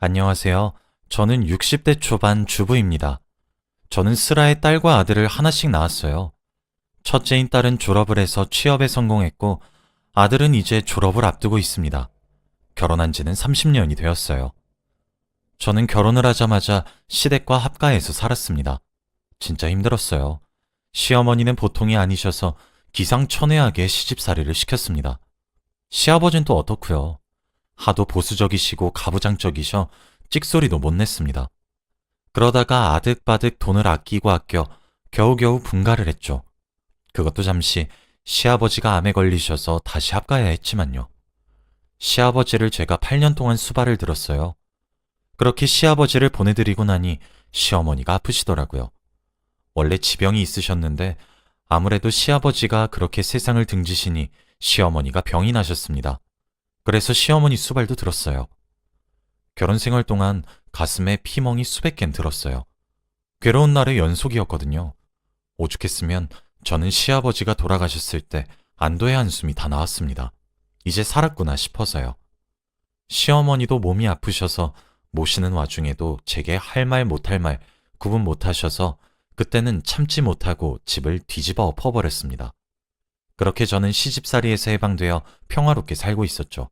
안녕하세요. 저는 60대 초반 주부입니다. 저는 슬아의 딸과 아들을 하나씩 낳았어요. 첫째인 딸은 졸업을 해서 취업에 성공했고, 아들은 이제 졸업을 앞두고 있습니다. 결혼한 지는 30년이 되었어요. 저는 결혼을 하자마자 시댁과 합가해서 살았습니다. 진짜 힘들었어요. 시어머니는 보통이 아니셔서 기상천외하게 시집살이를 시켰습니다. 시아버진 또 어떻고요? 하도 보수적이시고 가부장적이셔 찍소리도 못 냈습니다. 그러다가 아득바득 돈을 아끼고 아껴 겨우겨우 분가를 했죠. 그것도 잠시 시아버지가 암에 걸리셔서 다시 합가해야 했지만요. 시아버지를 제가 8년 동안 수발을 들었어요. 그렇게 시아버지를 보내드리고 나니 시어머니가 아프시더라고요. 원래 지병이 있으셨는데 아무래도 시아버지가 그렇게 세상을 등지시니 시어머니가 병이 나셨습니다. 그래서 시어머니 수발도 들었어요. 결혼 생활 동안 가슴에 피멍이 수백 갠 들었어요. 괴로운 날의 연속이었거든요. 오죽했으면 저는 시아버지가 돌아가셨을 때 안도의 한숨이 다 나왔습니다. 이제 살았구나 싶어서요. 시어머니도 몸이 아프셔서 모시는 와중에도 제게 할 말 못할 말 구분 못하셔서 그때는 참지 못하고 집을 뒤집어 엎어버렸습니다. 그렇게 저는 시집살이에서 해방되어 평화롭게 살고 있었죠.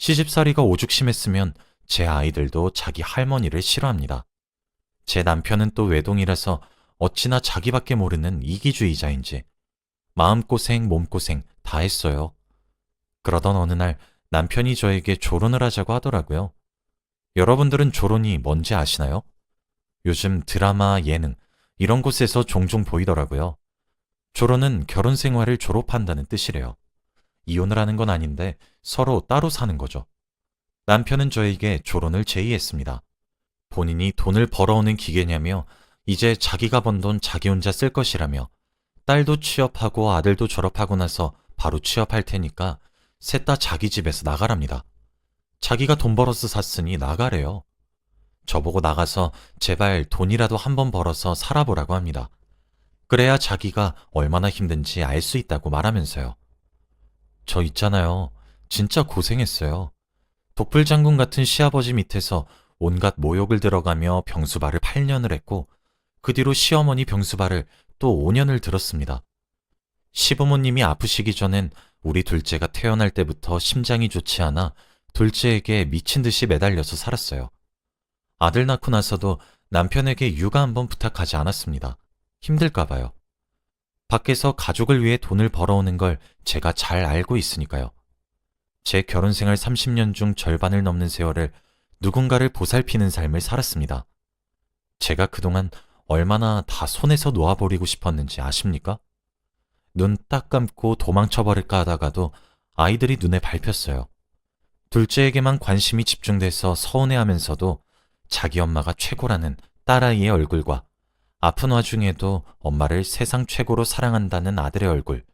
시집살이가 오죽 심했으면 제 아이들도 자기 할머니를 싫어합니다. 제 남편은 또 외동이라서 어찌나 자기밖에 모르는 이기주의자인지 마음고생, 몸고생 다 했어요. 그러던 어느 날 남편이 저에게 조론을 하자고 하더라고요. 여러분들은 조론이 뭔지 아시나요? 요즘 드라마, 예능, 이런 곳에서 종종 보이더라고요. 조론은 결혼 생활을 졸업한다는 뜻이래요. 이혼을 하는 건 아닌데 서로 따로 사는 거죠. 남편은 저에게 조론을 제의했습니다. 본인이 돈을 벌어오는 기계냐며 이제 자기가 번 돈 자기 혼자 쓸 것이라며 딸도 취업하고 아들도 졸업하고 나서 바로 취업할 테니까 셋 다 자기 집에서 나가랍니다. 자기가 돈 벌어서 샀으니 나가래요. 저보고 나가서 제발 돈이라도 한번 벌어서 살아보라고 합니다. 그래야 자기가 얼마나 힘든지 알 수 있다고 말하면서요. 저 있잖아요. 진짜 고생했어요. 독불 장군 같은 시아버지 밑에서 온갖 모욕을 들어가며 병수발을 8년을 했고, 그 뒤로 시어머니 병수발을 또 5년을 들었습니다. 시부모님이 아프시기 전엔 우리 둘째가 태어날 때부터 심장이 좋지 않아 둘째에게 미친 듯이 매달려서 살았어요. 아들 낳고 나서도 남편에게 육아 한번 부탁하지 않았습니다. 힘들까 봐요. 밖에서 가족을 위해 돈을 벌어오는 걸 제가 잘 알고 있으니까요. 제 결혼 생활 30년 중 절반을 넘는 세월을 누군가를 보살피는 삶을 살았습니다. 제가 그동안 얼마나 다 손에서 놓아버리고 싶었는지 아십니까? 눈 딱 감고 도망쳐버릴까 하다가도 아이들이 눈에 밟혔어요. 둘째에게만 관심이 집중돼서 서운해하면서도 자기 엄마가 최고라는 딸아이의 얼굴과 아픈 와중에도 엄마를 세상 최고로 사랑한다는 아들의 얼굴,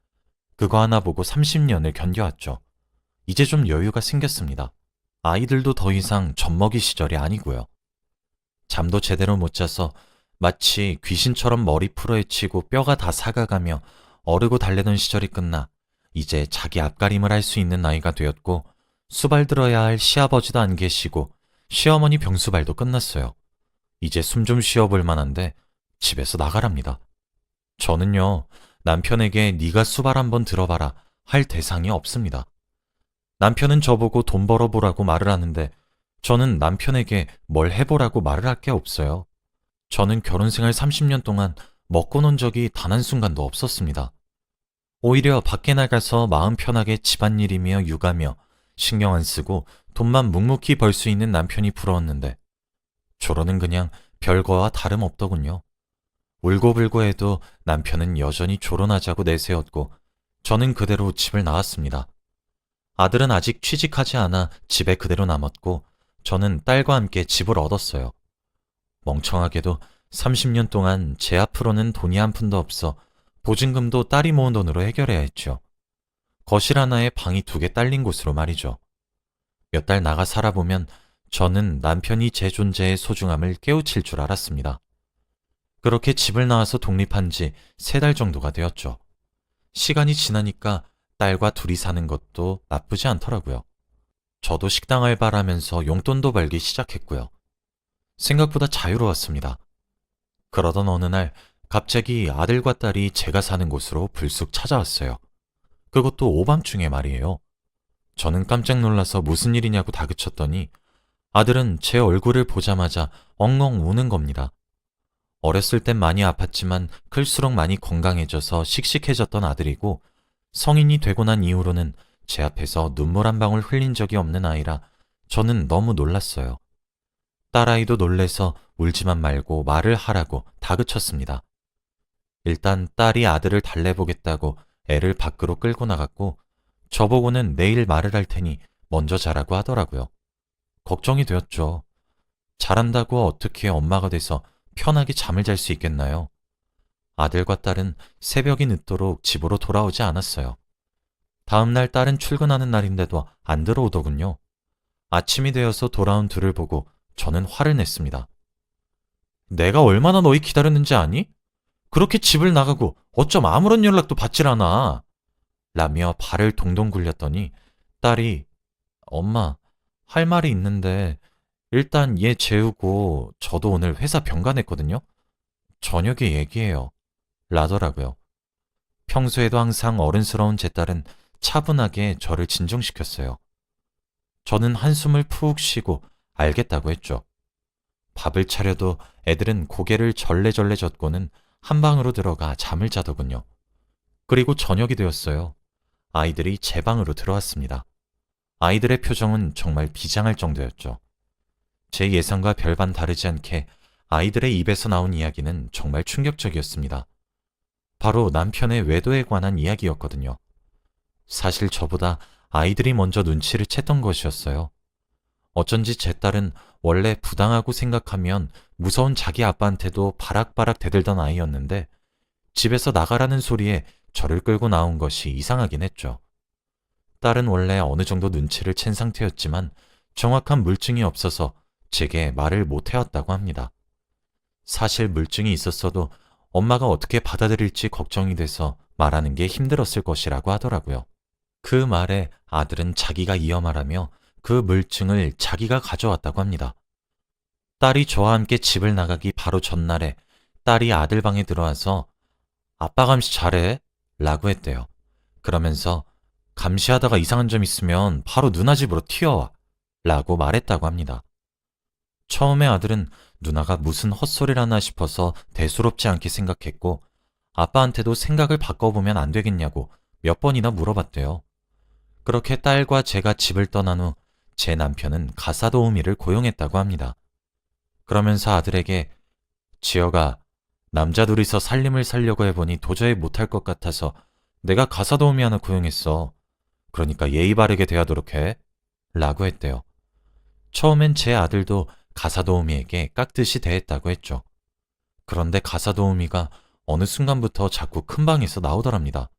그거 하나 보고 30년을 견뎌왔죠. 이제 좀 여유가 생겼습니다. 아이들도 더 이상 젖먹이 시절이 아니고요. 잠도 제대로 못 자서 마치 귀신처럼 머리 풀어헤치고 뼈가 다 사가가며 어르고 달래던 시절이 끝나 이제 자기 앞가림을 할 수 있는 나이가 되었고 수발 들어야 할 시아버지도 안 계시고 시어머니 병수발도 끝났어요. 이제 숨 좀 쉬어볼 만한데 집에서 나가랍니다. 저는요 남편에게 네가 수발 한번 들어봐라 할 대상이 없습니다. 남편은 저보고 돈 벌어보라고 말을 하는데 저는 남편에게 뭘 해보라고 말을 할 게 없어요. 저는 결혼 생활 30년 동안 먹고 논 적이 단 한순간도 없었습니다. 오히려 밖에 나가서 마음 편하게 집안일이며 육아며 신경 안 쓰고 돈만 묵묵히 벌 수 있는 남편이 부러웠는데 조로는 그냥 별거와 다름없더군요. 울고불고 해도 남편은 여전히 조론하자고 내세웠고 저는 그대로 집을 나왔습니다. 아들은 아직 취직하지 않아 집에 그대로 남았고 저는 딸과 함께 집을 얻었어요. 멍청하게도 30년 동안 제 앞으로는 돈이 한 푼도 없어 보증금도 딸이 모은 돈으로 해결해야 했죠. 거실 하나에 방이 두 개 딸린 곳으로 말이죠. 몇 달 나가 살아보면 저는 남편이 제 존재의 소중함을 깨우칠 줄 알았습니다. 그렇게 집을 나와서 독립한 지 세 달 정도가 되었죠. 시간이 지나니까 딸과 둘이 사는 것도 나쁘지 않더라고요. 저도 식당 알바를 하면서 용돈도 벌기 시작했고요. 생각보다 자유로웠습니다. 그러던 어느 날 갑자기 아들과 딸이 제가 사는 곳으로 불쑥 찾아왔어요. 그것도 오밤중에 말이에요. 저는 깜짝 놀라서 무슨 일이냐고 다그쳤더니 아들은 제 얼굴을 보자마자 엉엉 우는 겁니다. 어렸을 땐 많이 아팠지만 클수록 많이 건강해져서 씩씩해졌던 아들이고 성인이 되고 난 이후로는 제 앞에서 눈물 한 방울 흘린 적이 없는 아이라 저는 너무 놀랐어요. 딸아이도 놀래서 울지만 말고 말을 하라고 다그쳤습니다. 일단 딸이 아들을 달래보겠다고 애를 밖으로 끌고 나갔고 저보고는 내일 말을 할 테니 먼저 자라고 하더라고요. 걱정이 되었죠. 잘한다고 어떻게 엄마가 돼서 편하게 잠을 잘 수 있겠나요? 아들과 딸은 새벽이 늦도록 집으로 돌아오지 않았어요. 다음날 딸은 출근하는 날인데도 안 들어오더군요. 아침이 되어서 돌아온 둘을 보고 저는 화를 냈습니다. 내가 얼마나 너희 기다렸는지 아니? 그렇게 집을 나가고 어쩜 아무런 연락도 받질 않아? 라며 발을 동동 굴렸더니 딸이 엄마 할 말이 있는데 일단 얘 재우고 저도 오늘 회사 병간했거든요. 저녁에 얘기해요. 라더라고요. 평소에도 항상 어른스러운 제 딸은 차분하게 저를 진정시켰어요. 저는 한숨을 푹 쉬고 알겠다고 했죠. 밥을 차려도 애들은 고개를 절레절레 젓고는 한 방으로 들어가 잠을 자더군요. 그리고 저녁이 되었어요. 아이들이 제 방으로 들어왔습니다. 아이들의 표정은 정말 비장할 정도였죠. 제 예상과 별반 다르지 않게 아이들의 입에서 나온 이야기는 정말 충격적이었습니다. 바로 남편의 외도에 관한 이야기였거든요. 사실 저보다 아이들이 먼저 눈치를 챘던 것이었어요. 어쩐지 제 딸은 원래 부당하고 생각하면 무서운 자기 아빠한테도 바락바락 대들던 아이였는데 집에서 나가라는 소리에 저를 끌고 나온 것이 이상하긴 했죠. 딸은 원래 어느 정도 눈치를 챈 상태였지만 정확한 물증이 없어서 제게 말을 못 해왔다고 합니다. 사실 물증이 있었어도 엄마가 어떻게 받아들일지 걱정이 돼서 말하는 게 힘들었을 것이라고 하더라고요. 그 말에 아들은 자기가 이어 말하며 그 물증을 자기가 가져왔다고 합니다. 딸이 저와 함께 집을 나가기 바로 전날에 딸이 아들 방에 들어와서 아빠 감시 잘해? 라고 했대요. 그러면서 감시하다가 이상한 점 있으면 바로 누나 집으로 튀어와. 라고 말했다고 합니다. 처음에 아들은 누나가 무슨 헛소리를 하나 싶어서 대수롭지 않게 생각했고 아빠한테도 생각을 바꿔보면 안 되겠냐고 몇 번이나 물어봤대요. 그렇게 딸과 제가 집을 떠난 후 제 남편은 가사 도우미를 고용했다고 합니다. 그러면서 아들에게 지혁아 남자 둘이서 살림을 살려고 해보니 도저히 못할 것 같아서 내가 가사 도우미 하나 고용했어. 그러니까 예의 바르게 대하도록 해. 라고 했대요. 처음엔 제 아들도 가사 도우미에게 깍듯이 대했다고 했죠. 그런데 가사 도우미가 어느 순간부터 자꾸 큰 방에서 나오더랍니다.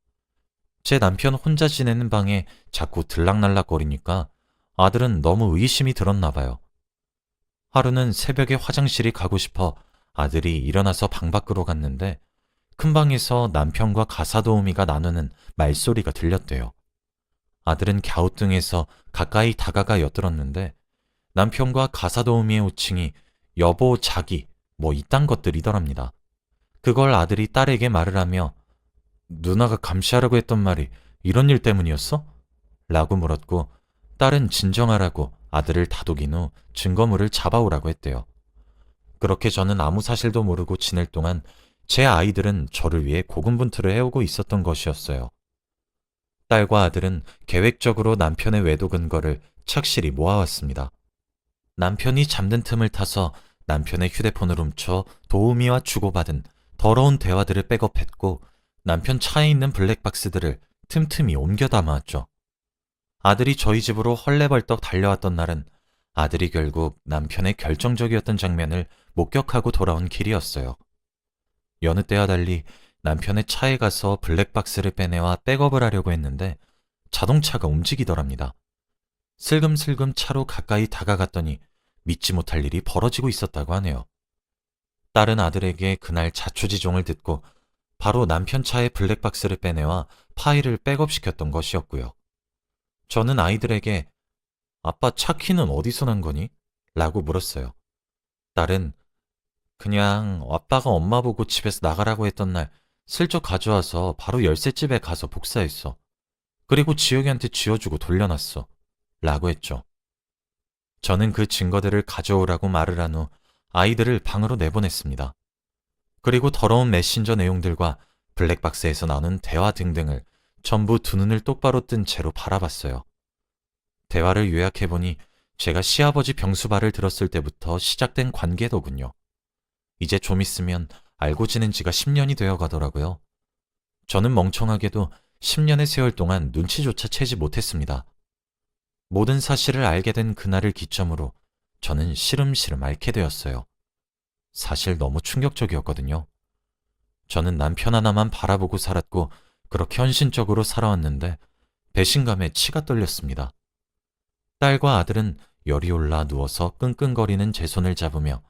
제 남편 혼자 지내는 방에 자꾸 들락날락거리니까 아들은 너무 의심이 들었나 봐요. 하루는 새벽에 화장실이 가고 싶어 아들이 일어나서 방 밖으로 갔는데 큰 방에서 남편과 가사 도우미가 나누는 말소리가 들렸대요. 아들은 갸우뚱해서 가까이 다가가 엿들었는데 남편과 가사 도우미의 호칭이 여보, 자기, 뭐 이딴 것들이더랍니다. 그걸 아들이 딸에게 말을 하며 누나가 감시하라고 했던 말이 이런 일 때문이었어? 라고 물었고 딸은 진정하라고 아들을 다독인 후 증거물을 잡아오라고 했대요. 그렇게 저는 아무 사실도 모르고 지낼 동안 제 아이들은 저를 위해 고군분투를 해오고 있었던 것이었어요. 딸과 아들은 계획적으로 남편의 외도 근거를 착실히 모아왔습니다. 남편이 잠든 틈을 타서 남편의 휴대폰을 훔쳐 도우미와 주고받은 더러운 대화들을 백업했고 남편 차에 있는 블랙박스들을 틈틈이 옮겨 담아왔죠. 아들이 저희 집으로 헐레벌떡 달려왔던 날은 아들이 결국 남편의 결정적이었던 장면을 목격하고 돌아온 길이었어요. 여느 때와 달리 남편의 차에 가서 블랙박스를 빼내와 백업을 하려고 했는데 자동차가 움직이더랍니다. 슬금슬금 차로 가까이 다가갔더니 믿지 못할 일이 벌어지고 있었다고 하네요. 딸은 아들에게 그날 자초지종을 듣고 바로 남편 차에 블랙박스를 빼내와 파일을 백업시켰던 것이었고요. 저는 아이들에게 아빠 차 키는 어디서 난 거니? 라고 물었어요. 딸은 그냥 아빠가 엄마 보고 집에서 나가라고 했던 날 슬쩍 가져와서 바로 열쇠집에 가서 복사했어. 그리고 지혁이한테 쥐어주고 돌려놨어. 라고 했죠. 저는 그 증거들을 가져오라고 말을 한 후 아이들을 방으로 내보냈습니다. 그리고 더러운 메신저 내용들과 블랙박스에서 나눈 대화 등등을 전부 두 눈을 똑바로 뜬 채로 바라봤어요. 대화를 요약해보니 제가 시아버지 병수발을 들었을 때부터 시작된 관계더군요. 이제 좀 있으면 알고 지낸 지가 10년이 되어 가더라고요. 저는 멍청하게도 10년의 세월 동안 눈치조차 채지 못했습니다. 모든 사실을 알게 된 그날을 기점으로 저는 시름시름 앓게 되었어요. 사실 너무 충격적이었거든요. 저는 남편 하나만 바라보고 살았고 그렇게 헌신적으로 살아왔는데 배신감에 치가 떨렸습니다. 딸과 아들은 열이 올라 누워서 끙끙거리는 제 손을 잡으며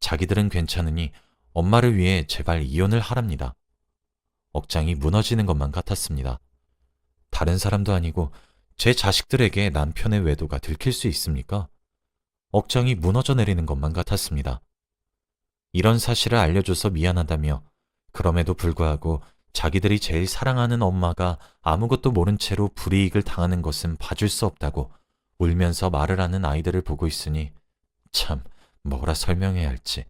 자기들은 괜찮으니 엄마를 위해 제발 이혼을 하랍니다. 억장이 무너지는 것만 같았습니다. 다른 사람도 아니고 제 자식들에게 남편의 외도가 들킬 수 있습니까? 억장이 무너져 내리는 것만 같았습니다. 이런 사실을 알려줘서 미안하다며 그럼에도 불구하고 자기들이 제일 사랑하는 엄마가 아무것도 모른 채로 불이익을 당하는 것은 봐줄 수 없다고 울면서 말을 하는 아이들을 보고 있으니 참 뭐라 설명해야 할지.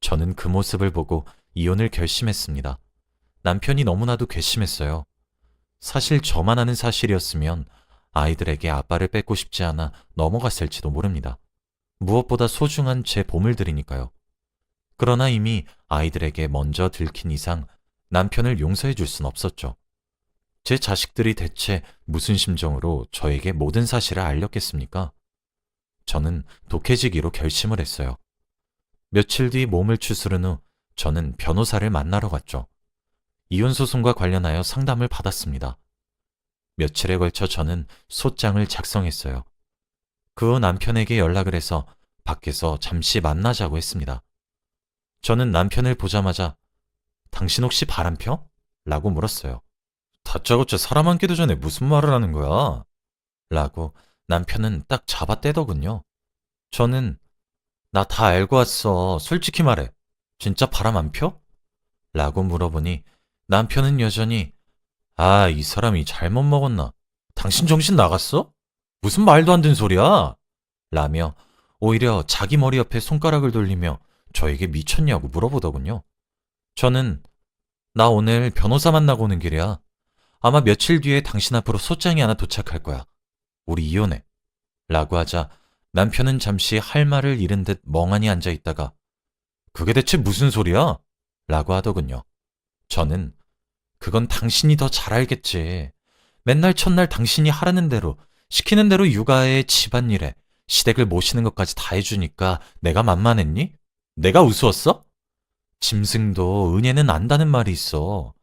저는 그 모습을 보고 이혼을 결심했습니다. 남편이 너무나도 괘씸했어요. 사실 저만 아는 사실이었으면 아이들에게 아빠를 뺏고 싶지 않아 넘어갔을지도 모릅니다. 무엇보다 소중한 제 보물들이니까요. 그러나 이미 아이들에게 먼저 들킨 이상 남편을 용서해 줄 순 없었죠. 제 자식들이 대체 무슨 심정으로 저에게 모든 사실을 알렸겠습니까? 저는 독해지기로 결심을 했어요. 며칠 뒤 몸을 추스른 후 저는 변호사를 만나러 갔죠. 이혼소송과 관련하여 상담을 받았습니다. 며칠에 걸쳐 저는 소장을 작성했어요. 그 후 남편에게 연락을 해서 밖에서 잠시 만나자고 했습니다. 저는 남편을 보자마자 당신 혹시 바람 펴? 라고 물었어요. 다짜고짜 사람 안 끼도 전에 무슨 말을 하는 거야? 라고 남편은 딱 잡아떼더군요. 저는 나 다 알고 왔어. 솔직히 말해. 진짜 바람 안 펴? 라고 물어보니 남편은 여전히 아, 이 사람이 잘못 먹었나? 당신 정신 나갔어? 무슨 말도 안 되는 소리야? 라며 오히려 자기 머리 옆에 손가락을 돌리며 저에게 미쳤냐고 물어보더군요. 저는 나 오늘 변호사 만나고 오는 길이야. 아마 며칠 뒤에 당신 앞으로 소장이 하나 도착할 거야. 우리 이혼해. 라고 하자 남편은 잠시 할 말을 잃은 듯 멍하니 앉아 있다가 그게 대체 무슨 소리야? 라고 하더군요. 저는 그건 당신이 더 잘 알겠지. 맨날 첫날 당신이 하라는 대로 시키는 대로 육아에 집안일에 시댁을 모시는 것까지 다 해주니까 내가 만만했니? 내가 우스웠어? 짐승도 은혜는 안다는 말이 있어.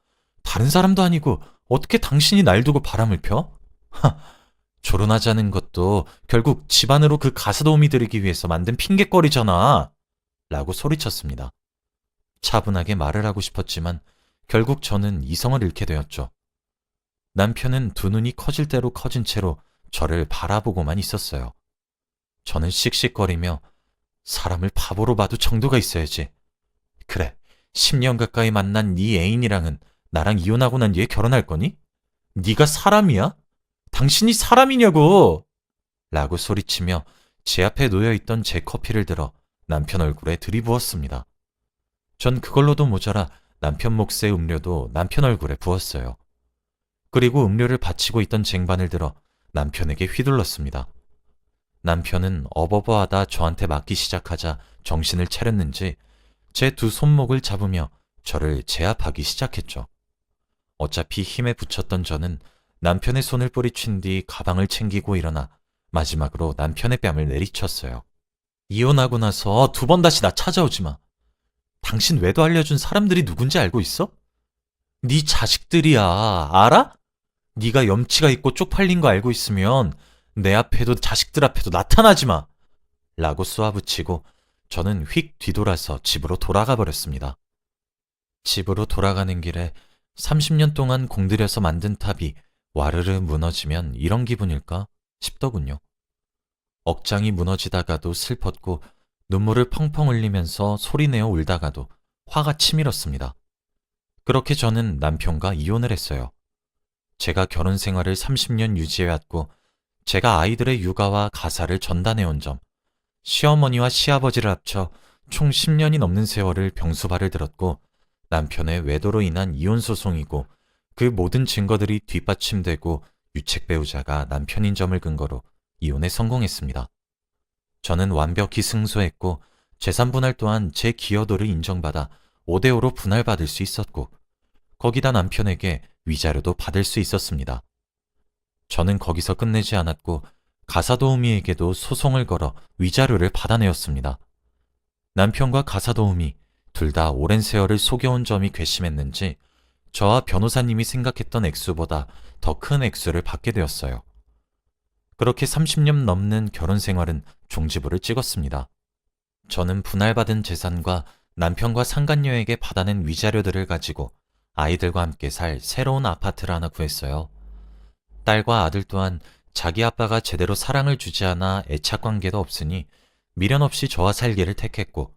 다른 사람도 아니고 어떻게 당신이 날 두고 바람을 펴? 하, 결혼하자는 것도 결국 집안으로 그 가사도움이 들이기 위해서 만든 핑계거리잖아. 라고 소리쳤습니다. 차분하게 말을 하고 싶었지만 결국 저는 이성을 잃게 되었죠. 남편은 두 눈이 커질 대로 커진 채로 저를 바라보고만 있었어요. 저는 씩씩거리며 사람을 바보로 봐도 정도가 있어야지. 그래, 10년 가까이 만난 네 애인이랑은 나랑 이혼하고 난 뒤에 결혼할 거니? 네가 사람이야? 당신이 사람이냐고! 라고 소리치며 제 앞에 놓여있던 제 커피를 들어 남편 얼굴에 들이부었습니다. 전 그걸로도 모자라 남편 몫의 음료도 남편 얼굴에 부었어요. 그리고 음료를 받치고 있던 쟁반을 들어 남편에게 휘둘렀습니다. 남편은 어버버하다 저한테 맞기 시작하자 정신을 차렸는지 제 두 손목을 잡으며 저를 제압하기 시작했죠. 어차피 힘에 붙였던 저는 남편의 손을 뿌리친 뒤 가방을 챙기고 일어나 마지막으로 남편의 뺨을 내리쳤어요. 이혼하고 나서 두 번 다시 나 찾아오지 마. 당신 외도 알려준 사람들이 누군지 알고 있어? 네 자식들이야. 알아? 네가 염치가 있고 쪽팔린 거 알고 있으면 내 앞에도 자식들 앞에도 나타나지 마. 라고 쏘아붙이고 저는 휙 뒤돌아서 집으로 돌아가 버렸습니다. 집으로 돌아가는 길에 30년 동안 공들여서 만든 탑이 와르르 무너지면 이런 기분일까 싶더군요. 억장이 무너지다가도 슬펐고 눈물을 펑펑 흘리면서 소리내어 울다가도 화가 치밀었습니다. 그렇게 저는 남편과 이혼을 했어요. 제가 결혼 생활을 30년 유지해왔고 제가 아이들의 육아와 가사를 전단해온 점, 시어머니와 시아버지를 합쳐 총 10년이 넘는 세월을 병수발을 들었고 남편의 외도로 인한 이혼 소송이고 그 모든 증거들이 뒷받침되고 유책 배우자가 남편인 점을 근거로 이혼에 성공했습니다. 저는 완벽히 승소했고 재산 분할 또한 제 기여도를 인정받아 5대5로 분할받을 수 있었고 거기다 남편에게 위자료도 받을 수 있었습니다. 저는 거기서 끝내지 않았고 가사도우미에게도 소송을 걸어 위자료를 받아내었습니다. 남편과 가사도우미 둘 다 오랜 세월을 속여온 점이 괘씸했는지 저와 변호사님이 생각했던 액수보다 더 큰 액수를 받게 되었어요. 그렇게 30년 넘는 결혼 생활은 종지부를 찍었습니다. 저는 분할받은 재산과 남편과 상간녀에게 받아낸 위자료들을 가지고 아이들과 함께 살 새로운 아파트를 하나 구했어요. 딸과 아들 또한 자기 아빠가 제대로 사랑을 주지 않아 애착 관계도 없으니 미련 없이 저와 살기를 택했고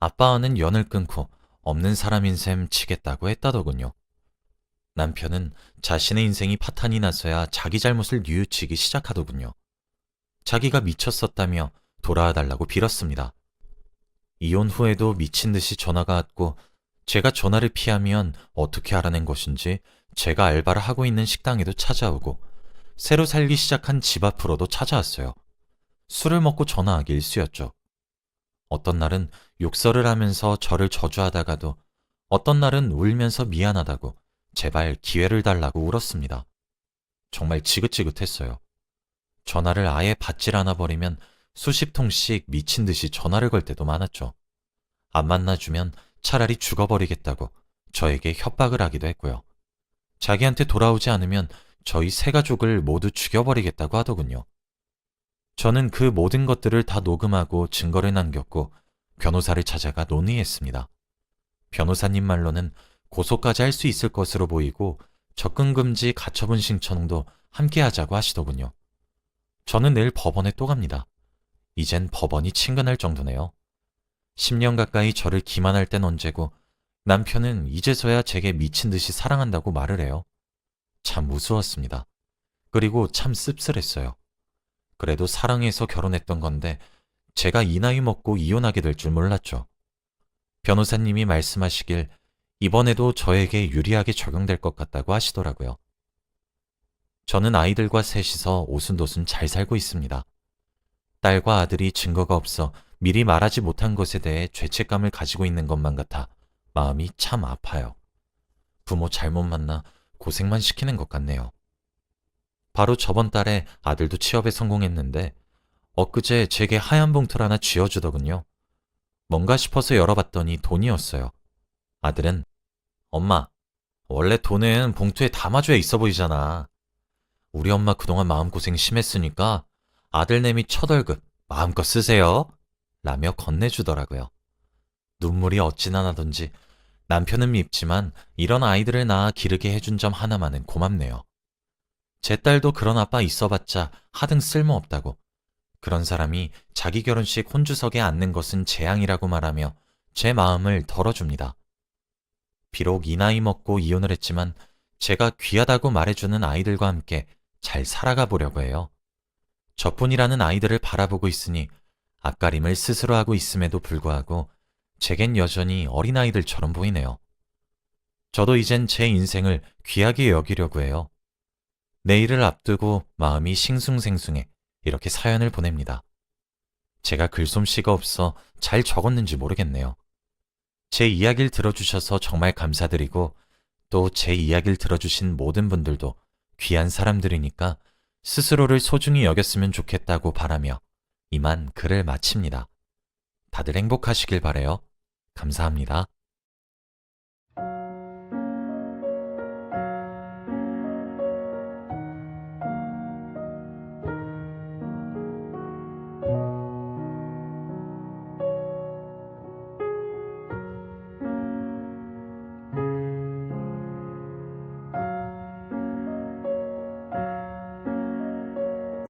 아빠와는 연을 끊고 없는 사람인 셈 치겠다고 했다더군요. 남편은 자신의 인생이 파탄이 나서야 자기 잘못을 뉘우치기 시작하더군요. 자기가 미쳤었다며 돌아와 달라고 빌었습니다. 이혼 후에도 미친 듯이 전화가 왔고 제가 전화를 피하면 어떻게 알아낸 것인지 제가 알바를 하고 있는 식당에도 찾아오고 새로 살기 시작한 집 앞으로도 찾아왔어요. 술을 먹고 전화하기 일쑤였죠. 어떤 날은 욕설을 하면서 저를 저주하다가도 어떤 날은 울면서 미안하다고 제발 기회를 달라고 울었습니다. 정말 지긋지긋했어요. 전화를 아예 받질 않아 버리면 수십 통씩 미친 듯이 전화를 걸 때도 많았죠. 안 만나주면 차라리 죽어버리겠다고 저에게 협박을 하기도 했고요. 자기한테 돌아오지 않으면 저희 세 가족을 모두 죽여버리겠다고 하더군요. 저는 그 모든 것들을 다 녹음하고 증거를 남겼고 변호사를 찾아가 논의했습니다. 변호사님 말로는 고소까지 할 수 있을 것으로 보이고 접근금지 가처분 신청도 함께 하자고 하시더군요. 저는 내일 법원에 또 갑니다. 이젠 법원이 친근할 정도네요. 10년 가까이 저를 기만할 땐 언제고 남편은 이제서야 제게 미친 듯이 사랑한다고 말을 해요. 참 우스웠습니다. 그리고 참 씁쓸했어요. 그래도 사랑해서 결혼했던 건데 제가 이 나이 먹고 이혼하게 될 줄 몰랐죠. 변호사님이 말씀하시길 이번에도 저에게 유리하게 적용될 것 같다고 하시더라고요. 저는 아이들과 셋이서 오순도순 잘 살고 있습니다. 딸과 아들이 증거가 없어 미리 말하지 못한 것에 대해 죄책감을 가지고 있는 것만 같아 마음이 참 아파요. 부모 잘못 만나 고생만 시키는 것 같네요. 바로 저번 달에 아들도 취업에 성공했는데 엊그제 제게 하얀 봉투를 하나 쥐어주더군요. 뭔가 싶어서 열어봤더니 돈이었어요. 아들은 엄마, 원래 돈은 봉투에 담아줘야 있어 보이잖아. 우리 엄마 그동안 마음고생 심했으니까 아들내미 첫 월급 마음껏 쓰세요. 라며 건네주더라고요. 눈물이 어찌나 나던지 남편은 밉지만 이런 아이들을 낳아 기르게 해준 점 하나만은 고맙네요. 제 딸도 그런 아빠 있어봤자 하등 쓸모없다고. 그런 사람이 자기 결혼식 혼주석에 앉는 것은 재앙이라고 말하며 제 마음을 덜어줍니다. 비록 이 나이 먹고 이혼을 했지만 제가 귀하다고 말해주는 아이들과 함께 잘 살아가 보려고 해요. 저뿐이라는 아이들을 바라보고 있으니 앞가림을 스스로 하고 있음에도 불구하고 제겐 여전히 어린아이들처럼 보이네요. 저도 이젠 제 인생을 귀하게 여기려고 해요. 내일을 앞두고 마음이 싱숭생숭해 이렇게 사연을 보냅니다. 제가 글솜씨가 없어 잘 적었는지 모르겠네요. 제 이야기를 들어주셔서 정말 감사드리고 또 제 이야기를 들어주신 모든 분들도 귀한 사람들이니까 스스로를 소중히 여겼으면 좋겠다고 바라며 이만 글을 마칩니다. 다들 행복하시길 바래요. 감사합니다.